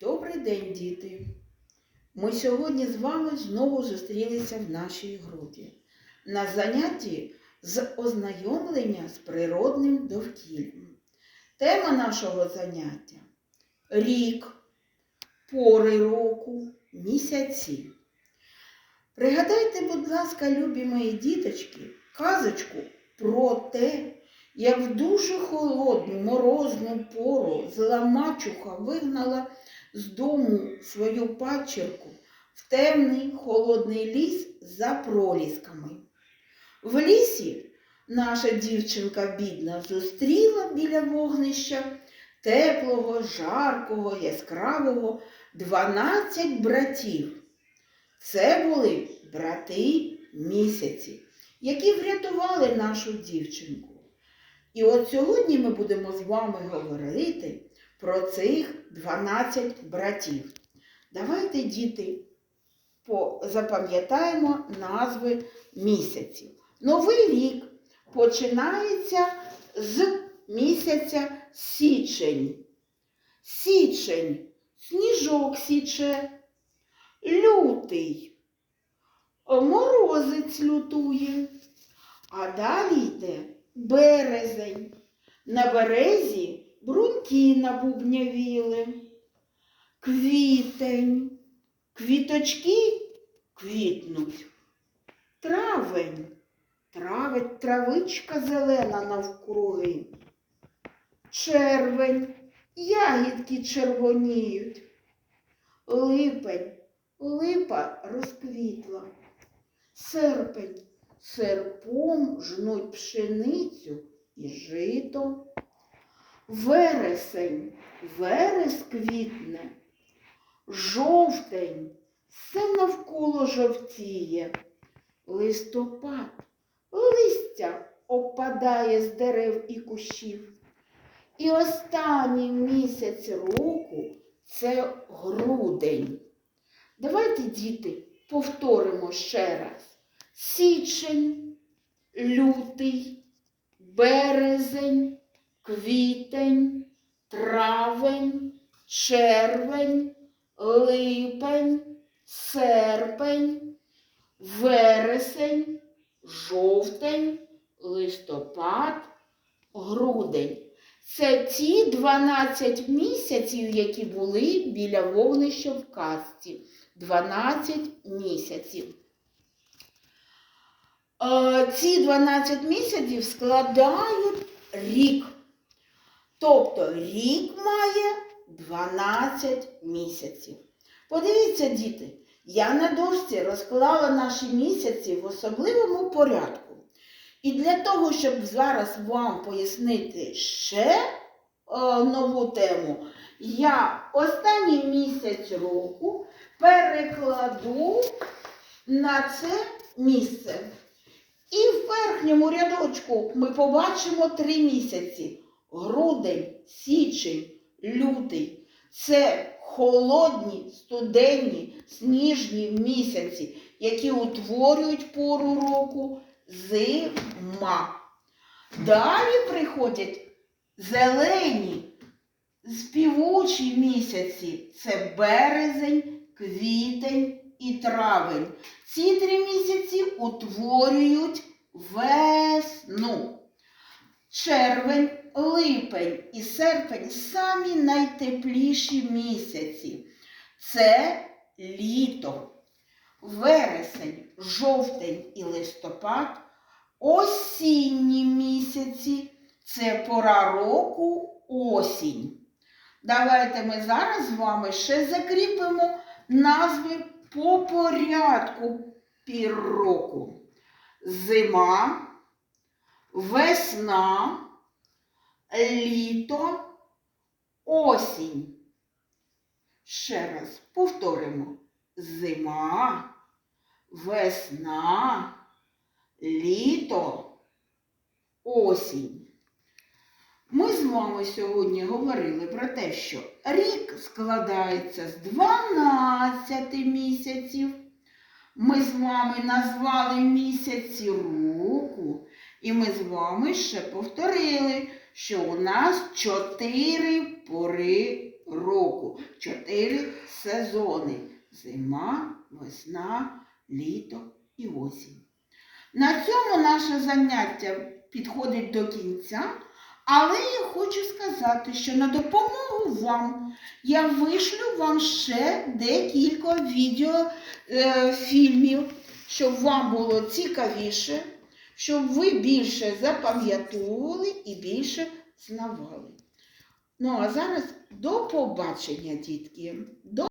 Добрий день, діти! Ми сьогодні з вами знову зустрілися в нашій групі на занятті з ознайомлення з природним довкіллям. Тема нашого заняття рік, пори року, місяці. Пригадайте, будь ласка, любі мої діточки, казочку про те, як в дуже холодну морозну пору зла мачуха вигнала з дому свою пачерку в темний холодний ліс за пролісками. В лісі наша дівчинка бідна зустріла біля вогнища теплого, жаркого, яскравого дванадцять братів. Це були брати місяці, які врятували нашу дівчинку. І от сьогодні ми будемо з вами говорити про цих 12 братів. Давайте, діти, запам'ятаємо назви місяців. Новий рік починається з місяця січень. Січень, сніжок січе, лютий, морозець лютує, а далі йде березень. На березі бруньки набубнявіли. Квітень, квіточки квітнуть. Травень, травить травичка зелена навкруги. Червень, ягідки червоніють. Липень, липа розквітла. Серпень, серпом жнуть пшеницю і жито. Вересень, верес квітне, жовтень, все навколо жовтіє, листопад, листя опадає з дерев і кущів. І останній місяць року це грудень. Давайте, діти, повторимо ще раз. Січень, лютий, березень, квітень, травень, червень, липень, серпень, вересень, жовтень, листопад, грудень. Це ті 12 місяців, які були біля вогнища в казці. 12 місяців. Е, Ці 12 місяців складають рік. Тобто рік має 12 місяців. Подивіться, діти, я на дошці розклала наші місяці в особливому порядку. І для того, щоб зараз вам пояснити ще е, нову тему, я останній місяць року перекладу на це місце. І в верхньому рядочку ми побачимо три місяці: грудень, січень, лютий. Це холодні, студенні, сніжні місяці, які утворюють пору року зима. Далі приходять зелені, співучі місяці. Це березень, квітень і травень. Ці три місяці утворюють весну. Червень, липень і серпень самі найтепліші місяці. Це літо, вересень, жовтень і листопад. Осінні місяці це пора року осінь. Давайте ми зараз з вами ще закріпимо назви по порядку пір року. Зима, весна, літо, осінь. Ще раз повторимо. Зима, весна, літо, осінь. Ми з вами сьогодні говорили про те, що рік складається з 12 місяців. Ми з вами назвали місяці року, і ми з вами ще повторили, що у нас чотири пори року. Чотири сезони. Зима, весна, літо і осінь. На цьому наше заняття підходить до кінця, але я хочу сказати, що на допомогу вам я вишлю вам ще декілька відеофільмів, е, щоб вам було цікавіше, щоб ви більше запам'ятовували і більше знавали. Ну а зараз до побачення, дітки. До